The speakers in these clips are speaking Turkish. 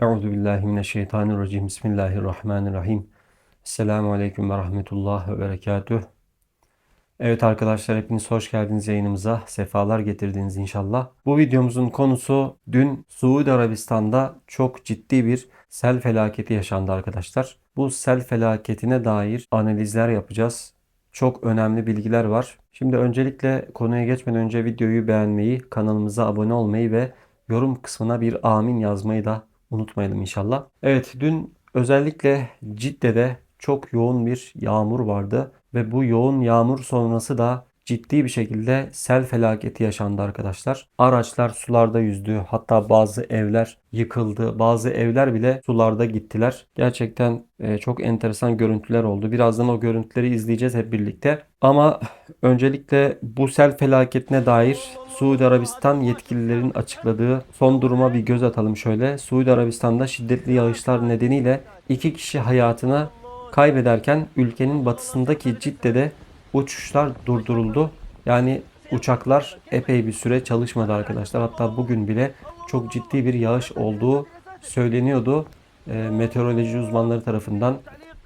Euzu billahi mineşşeytanirracim. Bismillahirrahmanirrahim. Esselamu aleyküm ve rahmetullah ve berekatuh. Evet arkadaşlar hepiniz hoş geldiniz yayınımıza. Sefalar getirdiniz inşallah. Bu videomuzun konusu dün Suudi Arabistan'da çok ciddi bir sel felaketi yaşandı arkadaşlar. Bu sel felaketine dair analizler yapacağız. Çok önemli bilgiler var. Şimdi öncelikle konuya geçmeden önce videoyu beğenmeyi, kanalımıza abone olmayı ve yorum kısmına bir amin yazmayı da unutmayalım inşallah. Evet dün özellikle Cidde'de çok yoğun bir yağmur vardı ve bu yoğun yağmur sonrası da ciddi bir şekilde sel felaketi yaşandı arkadaşlar. Araçlar sularda yüzdü. Hatta bazı evler yıkıldı. Bazı evler bile sularda gittiler. Gerçekten e, çok enteresan görüntüler oldu. Birazdan o görüntüleri izleyeceğiz hep birlikte. Ama öncelikle bu sel felaketine dair Suudi Arabistan yetkililerin açıkladığı son duruma bir göz atalım şöyle. Suudi Arabistan'da şiddetli yağışlar nedeniyle iki kişi hayatını kaybederken ülkenin batısındaki Cidde'de uçuşlar durduruldu. Yani uçaklar epey bir süre çalışmadı arkadaşlar. Hatta bugün bile çok ciddi bir yağış olduğu söyleniyordu. E, meteoroloji uzmanları tarafından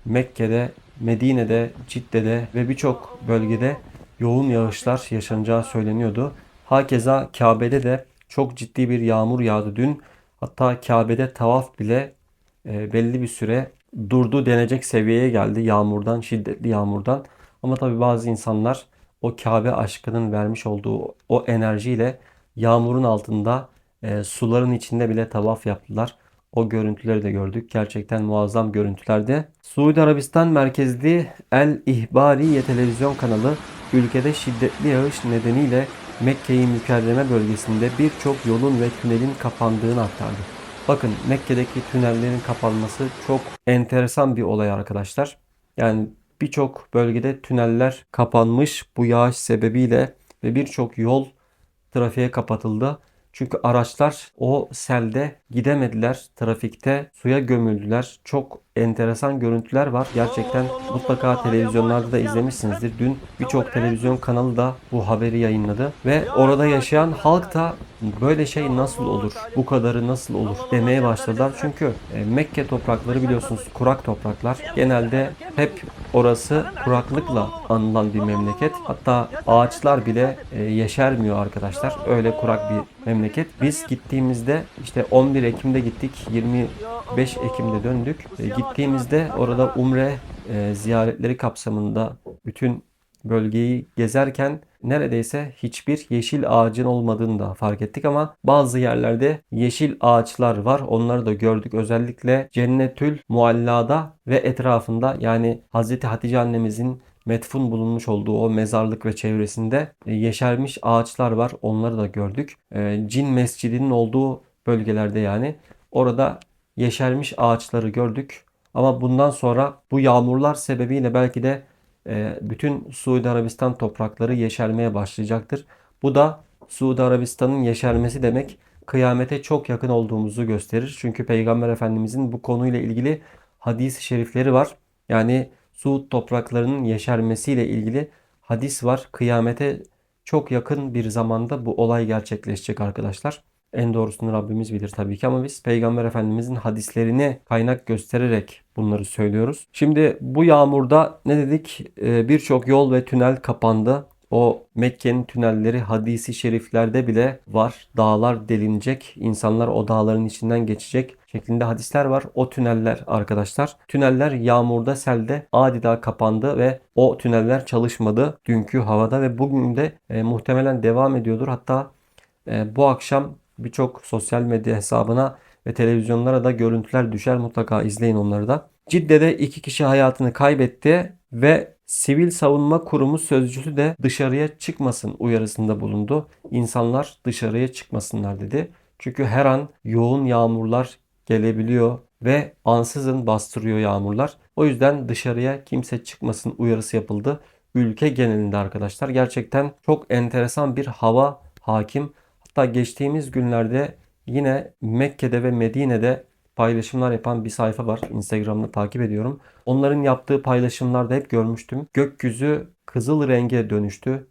Mekke'de, Medine'de, Cidde'de ve birçok bölgede yoğun yağışlar yaşanacağı söyleniyordu. Hakeza Kabe'de de çok ciddi bir yağmur yağdı dün. Hatta Kabe'de tavaf bile e, belli bir süre durdu denecek seviyeye geldi yağmurdan, şiddetli yağmurdan. Ama tabii bazı insanlar o Kabe aşkının vermiş olduğu o enerjiyle yağmurun altında e, suların içinde bile tavaf yaptılar. O görüntüleri de gördük. Gerçekten muazzam görüntülerdi. Suudi Arabistan merkezli El İhbariye televizyon kanalı ülkede şiddetli yağış nedeniyle Mekke-i Mükerreme bölgesinde birçok yolun ve tünelin kapandığını aktardı. Bakın Mekke'deki tünellerin kapanması çok enteresan bir olay arkadaşlar. Yani birçok bölgede tüneller kapanmış bu yağış sebebiyle ve birçok yol trafiğe kapatıldı. Çünkü araçlar o selde gidemediler. Trafikte suya gömüldüler. Çok enteresan görüntüler var. Gerçekten mutlaka televizyonlarda da izlemişsinizdir. Dün birçok televizyon kanalı da bu haberi yayınladı. Ve orada yaşayan halk da böyle şey nasıl olur? Bu kadarı nasıl olur? demeye başladılar. Çünkü e, Mekke toprakları biliyorsunuz kurak topraklar. Genelde hep orası kuraklıkla anılan bir memleket. Hatta ağaçlar bile e, yeşermiyor arkadaşlar. Öyle kurak bir memleket. Biz gittiğimizde işte 11 Ekim'de gittik. 25 Ekim'de döndük. E, gittiğimizde orada umre e, ziyaretleri kapsamında bütün bölgeyi gezerken neredeyse hiçbir yeşil ağacın olmadığını da fark ettik ama bazı yerlerde yeşil ağaçlar var. Onları da gördük. Özellikle Cennetül Mualla'da ve etrafında yani Hazreti Hatice annemizin metfun bulunmuş olduğu o mezarlık ve çevresinde e, yeşermiş ağaçlar var. Onları da gördük. E, Cin mescidinin olduğu bölgelerde yani orada yeşermiş ağaçları gördük. Ama bundan sonra bu yağmurlar sebebiyle belki de e, bütün Suudi Arabistan toprakları yeşermeye başlayacaktır. Bu da Suudi Arabistan'ın yeşermesi demek kıyamete çok yakın olduğumuzu gösterir. Çünkü Peygamber Efendimizin bu konuyla ilgili hadis-i şerifleri var. Yani Suud topraklarının yeşermesiyle ilgili hadis var. Kıyamete çok yakın bir zamanda bu olay gerçekleşecek arkadaşlar. En doğrusunu Rabbimiz bilir tabii ki ama biz Peygamber Efendimizin hadislerine kaynak göstererek bunları söylüyoruz. Şimdi bu yağmurda ne dedik? Ee, Birçok yol ve tünel kapandı. O Mekke'nin tünelleri hadisi şeriflerde bile var. Dağlar delinecek. insanlar o dağların içinden geçecek şeklinde hadisler var. O tüneller arkadaşlar. Tüneller yağmurda, selde adeta kapandı ve o tüneller çalışmadı dünkü havada ve bugün de e, muhtemelen devam ediyordur. Hatta e, bu akşam birçok sosyal medya hesabına ve televizyonlara da görüntüler düşer. Mutlaka izleyin onları da. Cidde'de iki kişi hayatını kaybetti ve Sivil Savunma Kurumu sözcüsü de dışarıya çıkmasın uyarısında bulundu. İnsanlar dışarıya çıkmasınlar dedi. Çünkü her an yoğun yağmurlar gelebiliyor ve ansızın bastırıyor yağmurlar. O yüzden dışarıya kimse çıkmasın uyarısı yapıldı. Ülke genelinde arkadaşlar gerçekten çok enteresan bir hava hakim. Hatta geçtiğimiz günlerde yine Mekke'de ve Medine'de paylaşımlar yapan bir sayfa var. Instagram'da takip ediyorum. Onların yaptığı paylaşımlarda hep görmüştüm. Gökyüzü kızıl renge dönüştü.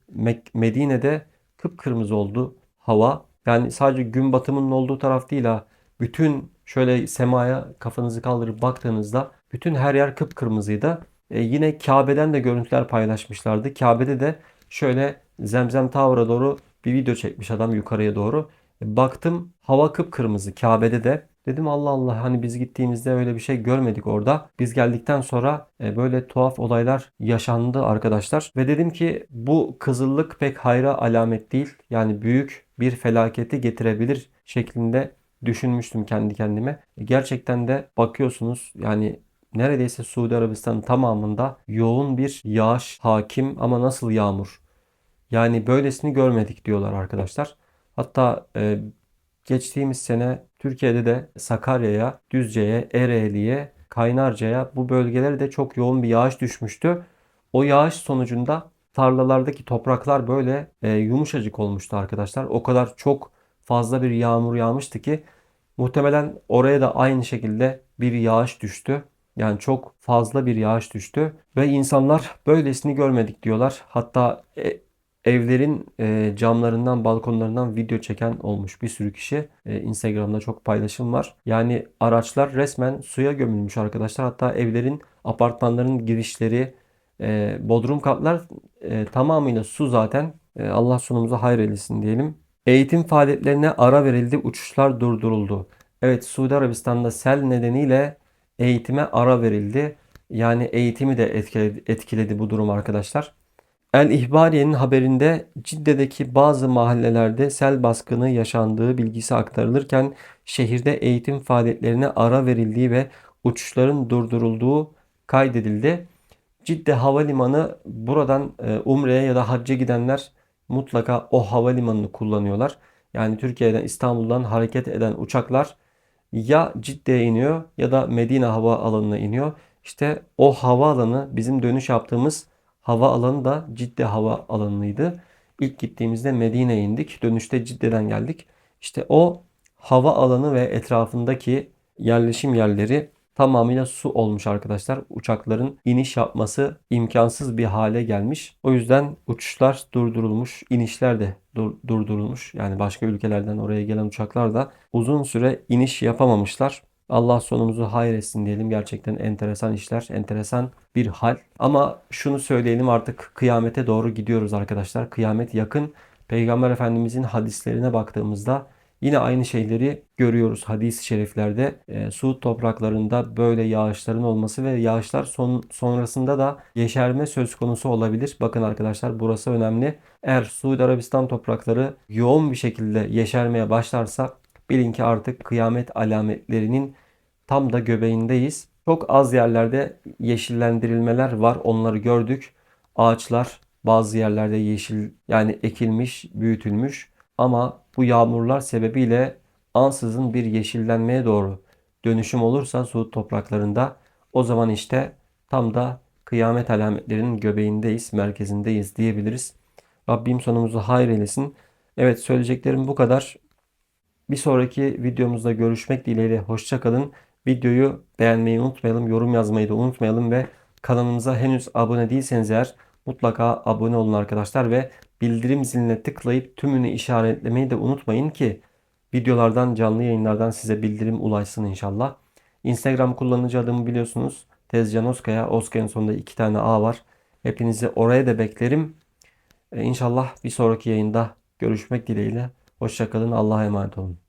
Medine'de kıpkırmızı oldu hava. Yani sadece gün batımının olduğu taraf değil ha. Bütün Şöyle semaya kafanızı kaldırıp baktığınızda bütün her yer kıpkırmızıydı. E, yine Kabe'den de görüntüler paylaşmışlardı. Kabe'de de şöyle Zemzem Tower'a doğru bir video çekmiş adam yukarıya doğru. E, baktım hava kıpkırmızı Kabe'de de. Dedim Allah Allah hani biz gittiğimizde öyle bir şey görmedik orada. Biz geldikten sonra e, böyle tuhaf olaylar yaşandı arkadaşlar. Ve dedim ki bu kızıllık pek hayra alamet değil. Yani büyük bir felaketi getirebilir şeklinde düşünmüştüm kendi kendime. E, Gerçekten de bakıyorsunuz yani neredeyse Suudi Arabistan tamamında yoğun bir yağış hakim ama nasıl yağmur? Yani böylesini görmedik diyorlar arkadaşlar. Hatta e, geçtiğimiz sene Türkiye'de de Sakarya'ya, Düzce'ye, Ereğli'ye, Kaynarca'ya bu bölgelere de çok yoğun bir yağış düşmüştü. O yağış sonucunda tarlalardaki topraklar böyle e, yumuşacık olmuştu arkadaşlar. O kadar çok fazla bir yağmur yağmıştı ki muhtemelen oraya da aynı şekilde bir yağış düştü. Yani çok fazla bir yağış düştü ve insanlar böylesini görmedik diyorlar. Hatta e, evlerin e, camlarından, balkonlarından video çeken olmuş bir sürü kişi. E, Instagram'da çok paylaşım var. Yani araçlar resmen suya gömülmüş arkadaşlar. Hatta evlerin, apartmanların girişleri, e, bodrum katlar e, tamamıyla su zaten. E, Allah sonumuzu hayır eylesin diyelim. Eğitim faaliyetlerine ara verildi, uçuşlar durduruldu. Evet, Suudi Arabistan'da sel nedeniyle eğitime ara verildi. Yani eğitimi de etkiledi, etkiledi bu durum arkadaşlar. El İhbariye'nin haberinde Cidde'deki bazı mahallelerde sel baskını yaşandığı bilgisi aktarılırken şehirde eğitim faaliyetlerine ara verildiği ve uçuşların durdurulduğu kaydedildi. Cidde Havalimanı buradan e, Umre'ye ya da hacca gidenler mutlaka o havalimanını kullanıyorlar. Yani Türkiye'den İstanbul'dan hareket eden uçaklar ya Cidde'ye iniyor ya da Medine hava alanına iniyor. İşte o hava alanı bizim dönüş yaptığımız hava alanı da Cidde hava alanıydı. İlk gittiğimizde Medine'ye indik. Dönüşte Cidde'den geldik. İşte o hava alanı ve etrafındaki yerleşim yerleri tamamıyla su olmuş arkadaşlar. Uçakların iniş yapması imkansız bir hale gelmiş. O yüzden uçuşlar durdurulmuş, inişler de dur- durdurulmuş. Yani başka ülkelerden oraya gelen uçaklar da uzun süre iniş yapamamışlar. Allah sonumuzu hayır etsin diyelim. Gerçekten enteresan işler, enteresan bir hal. Ama şunu söyleyelim artık kıyamete doğru gidiyoruz arkadaşlar. Kıyamet yakın. Peygamber Efendimizin hadislerine baktığımızda yine aynı şeyleri görüyoruz hadis-i şeriflerde. E, Suud topraklarında böyle yağışların olması ve yağışlar son, sonrasında da yeşerme söz konusu olabilir. Bakın arkadaşlar burası önemli. Eğer Suudi Arabistan toprakları yoğun bir şekilde yeşermeye başlarsa bilin ki artık kıyamet alametlerinin tam da göbeğindeyiz. Çok az yerlerde yeşillendirilmeler var. Onları gördük. Ağaçlar bazı yerlerde yeşil yani ekilmiş, büyütülmüş ama bu yağmurlar sebebiyle ansızın bir yeşillenmeye doğru dönüşüm olursa Suud topraklarında o zaman işte tam da kıyamet alametlerinin göbeğindeyiz, merkezindeyiz diyebiliriz. Rabbim sonumuzu hayır eylesin. Evet söyleyeceklerim bu kadar. Bir sonraki videomuzda görüşmek dileğiyle hoşça kalın. Videoyu beğenmeyi unutmayalım, yorum yazmayı da unutmayalım ve kanalımıza henüz abone değilseniz eğer mutlaka abone olun arkadaşlar ve bildirim ziline tıklayıp tümünü işaretlemeyi de unutmayın ki videolardan, canlı yayınlardan size bildirim ulaşsın inşallah. Instagram kullanıcı adımı biliyorsunuz. Tezcan Oskaya. Oskaya'nın sonunda iki tane A var. Hepinizi oraya da beklerim. Ee, İnşallah bir sonraki yayında görüşmek dileğiyle. Hoşçakalın. Allah'a emanet olun.